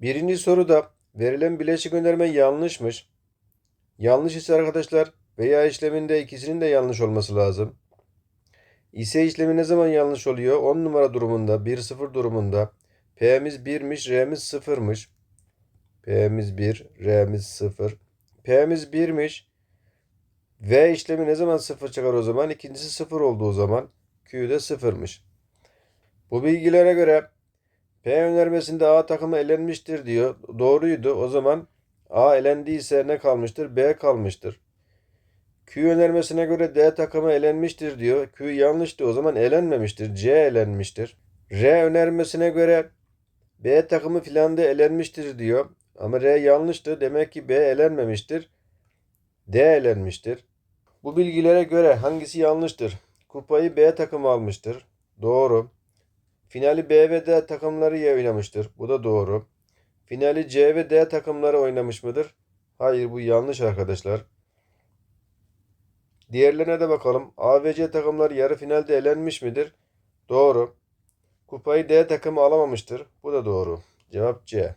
Birinci soruda verilen bileşik önerme yanlışmış. Yanlış ise arkadaşlar veya işleminde ikisinin de yanlış olması lazım. İse işlemi ne zaman yanlış oluyor? 10 numara durumunda, 1-0 durumunda. P'miz 1'miş, R'miz 0'mış. P'miz 1, R'miz 0. P'miz 1'miş. V işlemi ne zaman 0 çıkar o zaman? İkincisi 0 olduğu zaman. Q de 0'mış. Bu bilgilere göre P önermesinde A takımı elenmiştir diyor. Doğruydu. O zaman A elendiyse ne kalmıştır? B kalmıştır. Q önermesine göre D takımı elenmiştir diyor. Q yanlıştı. O zaman elenmemiştir. C elenmiştir. R önermesine göre B takımı filanda elenmiştir diyor. Ama R yanlıştı. Demek ki B elenmemiştir. D elenmiştir. Bu bilgilere göre hangisi yanlıştır? Kupayı B takımı almıştır. Doğru. Finali B ve D takımları iyi oynamıştır. Bu da doğru. Finali C ve D takımları oynamış mıdır? Hayır bu yanlış arkadaşlar. Diğerlerine de bakalım. A ve C takımları yarı finalde elenmiş midir? Doğru. Kupayı D takımı alamamıştır. Bu da doğru. Cevap C.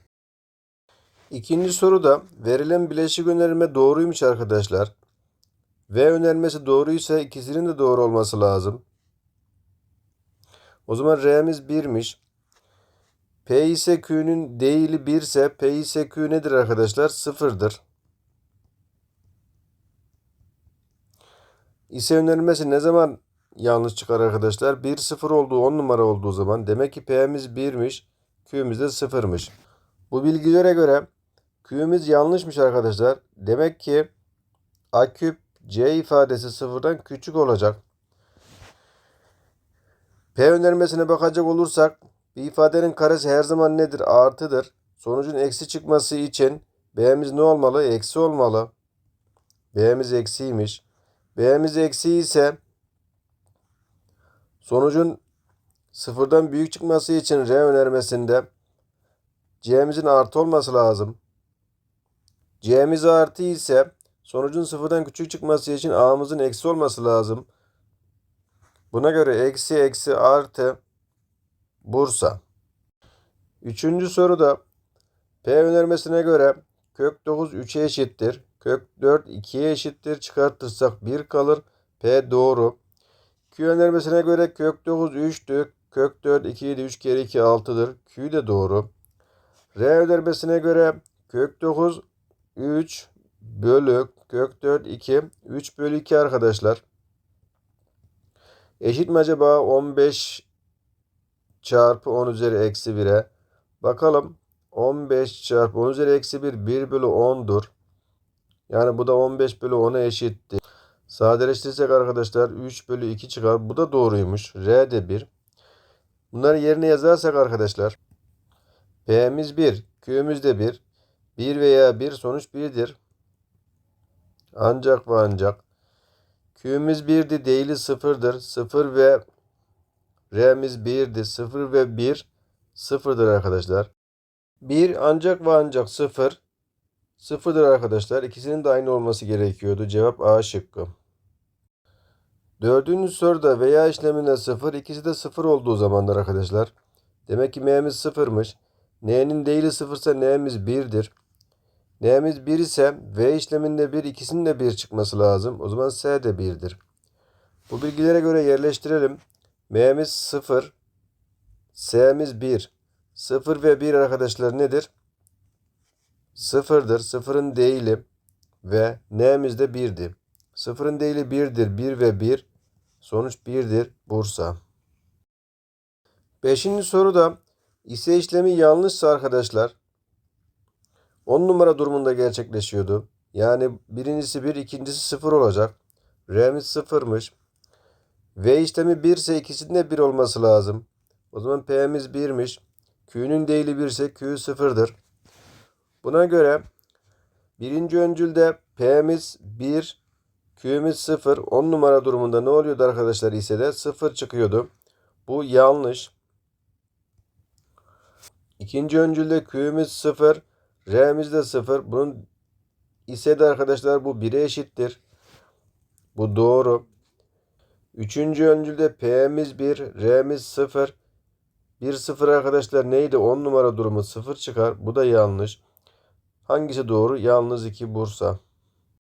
İkinci soruda verilen bileşik önerme doğruymuş arkadaşlar. V önermesi doğruysa ikisinin de doğru olması lazım. O zaman R'miz 1'miş. P ise Q'nun değili 1 ise P ise Q nedir arkadaşlar? 0'dır. İse önermesi ne zaman yanlış çıkar arkadaşlar? 1 0 olduğu 10 numara olduğu zaman demek ki P'miz 1'miş. Q'miz de 0'mış. Bu bilgilere göre Q'miz yanlışmış arkadaşlar. Demek ki A küp C ifadesi sıfırdan küçük olacak. P önermesine bakacak olursak bir ifadenin karesi her zaman nedir? Artıdır. Sonucun eksi çıkması için B'miz ne olmalı? Eksi olmalı. B'miz eksiymiş. B'miz eksi ise sonucun sıfırdan büyük çıkması için R önermesinde C'mizin artı olması lazım. C'miz artı ise sonucun sıfırdan küçük çıkması için A'mızın eksi olması lazım. Buna göre eksi eksi artı Bursa. Üçüncü soruda P önermesine göre kök 9 3'e eşittir. Kök 4 2'ye eşittir. Çıkartırsak 1 kalır. P doğru. Q önermesine göre kök 9 3'tü. Kök 4 2 7 3 kere 2 6'dır. Q de doğru. R önermesine göre kök 9 3 bölü kök 4 2 3 bölü 2 arkadaşlar. Eşit mi acaba 15 çarpı 10 üzeri eksi 1'e? Bakalım 15 çarpı 10 üzeri eksi 1 1 bölü 10'dur. Yani bu da 15 bölü 10'a eşittir. Sadeleştirirsek arkadaşlar 3 bölü 2 çıkar. Bu da doğruymuş. R de 1. Bunları yerine yazarsak arkadaşlar P'miz 1, Q'miz de 1. 1 veya 1 sonuç 1'dir. Ancak ve ancak Q'miz 1'di değili 0'dır. 0 ve R'miz 1'di. 0 ve 1 0'dır arkadaşlar. 1 ancak ve ancak 0 0'dır arkadaşlar. İkisinin de aynı olması gerekiyordu. Cevap A şıkkı. Dördüncü soruda veya işleminde 0 ikisi de 0 olduğu zamanlar arkadaşlar. Demek ki m'miz 0'mış. N'nin değili 0 ise n'miz 1'dir. N'miz 1 ise V işleminde 1 ikisinin de 1 çıkması lazım. O zaman S de 1'dir. Bu bilgilere göre yerleştirelim. M'miz 0. S'miz 1. 0 ve 1 arkadaşlar nedir? 0'dır. 0'ın değili ve N'miz de 1'di. 0'ın değili 1'dir. 1 ve 1. Sonuç 1'dir. Bursa. Beşinci soruda ise işlemi yanlışsa arkadaşlar 10 numara durumunda gerçekleşiyordu. Yani birincisi 1, ikincisi 0 olacak. R'miz 0'mış. V işlemi 1 ise ikisinin de 1 olması lazım. O zaman P'miz 1'miş. Q'nun değili 1 ise Q 0'dır. Buna göre birinci öncülde P'miz 1, Q'miz 0. 10 numara durumunda ne oluyordu arkadaşlar ise de 0 çıkıyordu. Bu yanlış. İkinci öncülde Q'miz 0, R'miz de 0. Bunun ise de arkadaşlar bu 1'e eşittir. Bu doğru. Üçüncü öncülde P'miz 1, R'miz 0. 1-0 arkadaşlar neydi? 10 numara durumu 0 çıkar. Bu da yanlış. Hangisi doğru? Yalnız 2 Bursa.